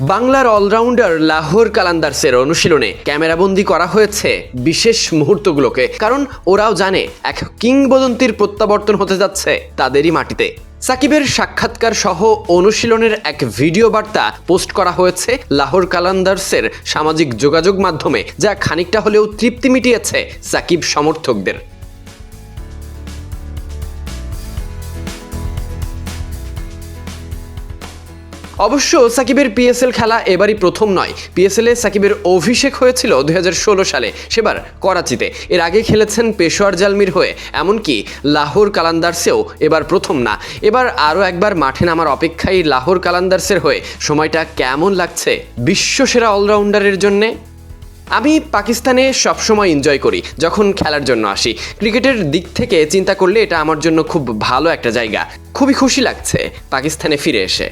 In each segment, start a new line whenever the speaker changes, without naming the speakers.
বাংলার অলরাউন্ডার লাহোর কালান্দার্সের অনুশীলনে ক্যামেরাবন্দি করা হয়েছে বিশেষ মুহূর্তগুলোকে। কারণ ওরাও জানে, এক কিংবদন্তির প্রত্যাবর্তন হতে যাচ্ছে তাদেরই মাটিতে। সাকিবের সাক্ষাৎকার সহ অনুশীলনের এক ভিডিও বার্তা পোস্ট করা হয়েছে লাহোর কালান্দার্সের সামাজিক যোগাযোগ মাধ্যমে, যা খানিকটা হলেও তৃপ্তি মিটিয়েছে সাকিব সমর্থকদের। অবশ্য সাকিবের পিএসএল খেলা এবারই প্রথম নয়। পিএসএল সাকিবের অভিষেক হয়েছিল দুই হাজার ষোলো সালে, সেবার করাচিতে। এর আগে খেলেছেন পেশোয়ার জালমির হয়ে, এমনকি লাহোর কালান্দার্সেও এবার প্রথম না। এবার আরও একবার মাঠে নামার অপেক্ষায় লাহোর কালান্দার্সের হয়ে সময়টা কেমন লাগছে বিশ্বসেরা অলরাউন্ডারের জন্যে? আমি পাকিস্তানে সবসময় এনজয় করি, যখন খেলার জন্য আসি। ক্রিকেটের দিক থেকে চিন্তা করলে এটা আমার জন্য খুব ভালো একটা জায়গা। খুবই খুশি লাগছে পাকিস্তানে ফিরে এসে।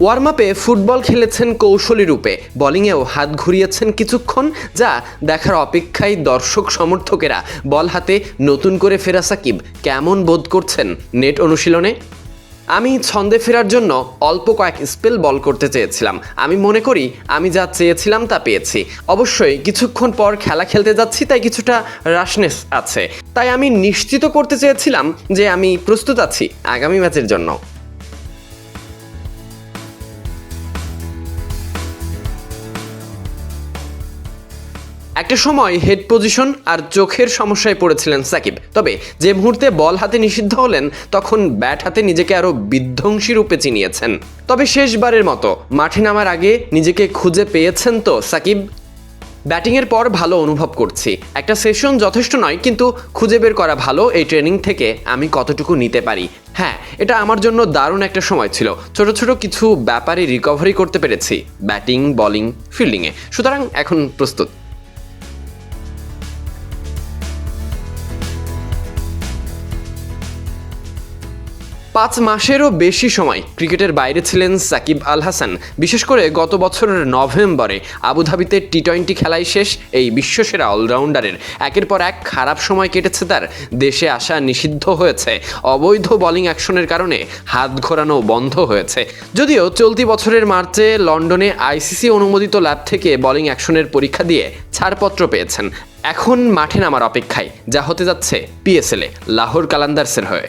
ওয়ার্ম আপে ফুটবল খেলেছেন কৌশলী রূপে। বোলিংয়েও হাত ঘুরিয়েছেন কিছুক্ষণ, যা দেখার অপেক্ষায় দর্শক সমর্থকেরা। বল হাতে নতুন করে ফেরা সাকিব। কেমন বোধ করছেন নেট অনুশীলনে? আমি ছন্দে ফেরার জন্য অল্প কয়েক স্পেল বল করতে চেয়েছিলাম। আমি মনে করি, আমি যা চেয়েছিলাম তা পেয়েছি। অবশ্যই কিছুক্ষণ পর খেলা খেলতে যাচ্ছি, তাই কিছুটা রাশনেস আছে। তাই আমি নিশ্চিত করতে চেয়েছিলাম যে আমি প্রস্তুত আছি আগামী ম্যাচের জন্য। একটা সময় হেড পজিশন আর চোখের সমস্যায় পড়েছিলেন সাকিব। তবে যে মুহূর্তে বল হাতে নিষিদ্ধ হলেন, তখন ব্যাট হাতে নিজেকে আরও বিধ্বংসী রূপে চিনিয়েছেন। তবে শেষবারের মতো মাঠে নামার আগে নিজেকে খুঁজে পেয়েছেন তো সাকিব। ব্যাটিংয়ের পর ভালো অনুভব করছি। একটা সেশন যথেষ্ট নয়, কিন্তু খুঁজে বের করা ভালো এই ট্রেনিং থেকে আমি কতটুকু নিতে পারি। হ্যাঁ এটা আমার জন্য দারুণ একটা সময় ছিল। ছোট ছোট কিছু ব্যাপারে রিকভারি করতে পেরেছি। ব্যাটিং বলিং ফিল্ডিংয়ে সুতরাং এখন প্রস্তুত। পাঁচ মাসেরও বেশি সময় ক্রিকেটের বাইরে ছিলেন সাকিব আল হাসান বিশেষ করে গত বছরের নভেম্বরে আবুধাবিতে টি টোয়েন্টি খেলায় শেষ, এই বিশ্বসেরা অলরাউন্ডারের। একের পর এক খারাপ সময় কেটেছে তার। দেশে আসা নিষিদ্ধ হয়েছে। অবৈধ বোলিং অ্যাকশনের কারণে হাত ঘোরানো বন্ধ হয়েছে। যদিও চলতি বছরের মার্চে লন্ডনে আইসিসি অনুমোদিত ল্যাব থেকে বোলিং অ্যাকশনের পরীক্ষা দিয়ে ছাড়পত্র পেয়েছেন। এখন মাঠে নামার অপেক্ষায়, যা হতে যাচ্ছে পিএসএলে লাহোর কালান্দার্সের হয়ে।